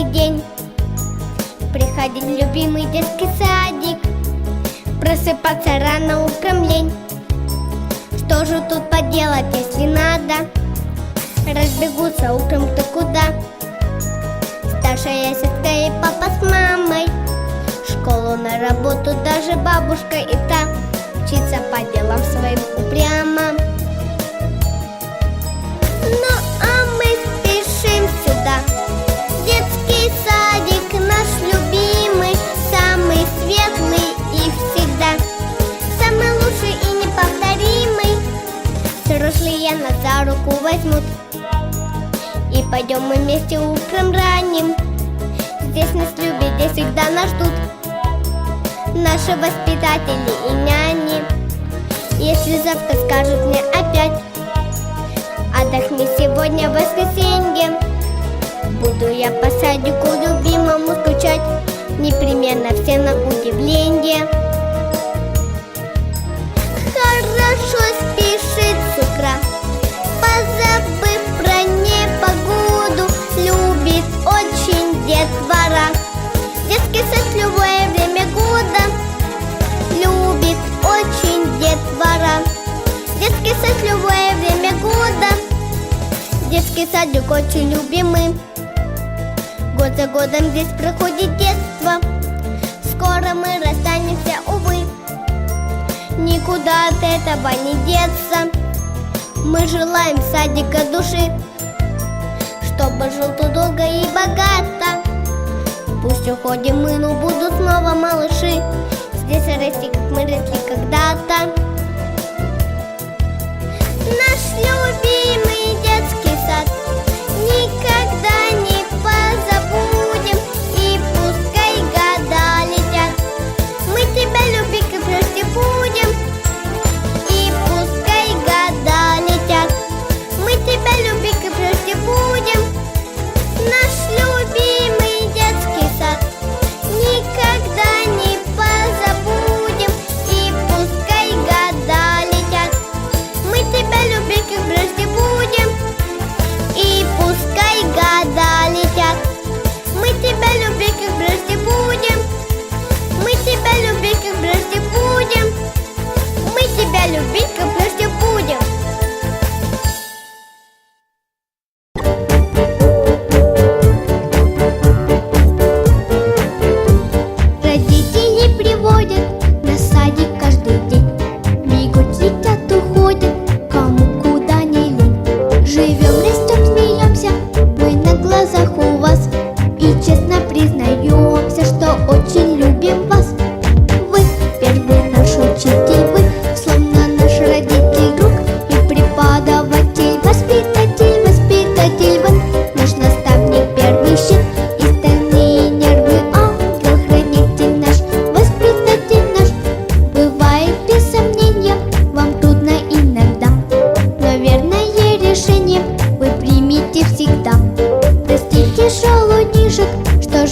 каждый день. Приходить в любимый детский садик Просыпаться рано утром лень. Что же тут поделать, если надо? Разбегутся утром кто куда. Старшая сестра и папа с мамой. Школу на работу даже бабушка и та. Учиться по делам своим упрямо руку возьмут. И пойдем мы вместе утром ранним. Здесь нас любят, здесь всегда нас ждут Наши воспитатели и няни. Если завтра скажут мне опять Отдохни сегодня в воскресенье. Буду я по садику любимому скучать Непременно все на удивление Детский садик очень любимый. Год за годом здесь проходит детство. Скоро мы расстанемся, увы. Никуда от этого не деться. Мы желаем садика души Чтобы жил тут долго и богато. Пусть уходим мы, но будут снова малыши. Здесь расти, как мы росли когда-то casa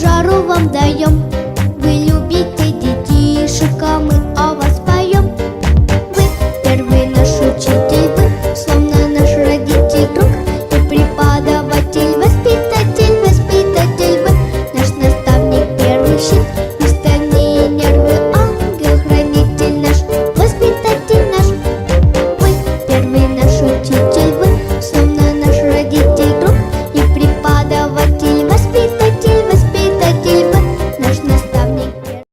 жару вам даем.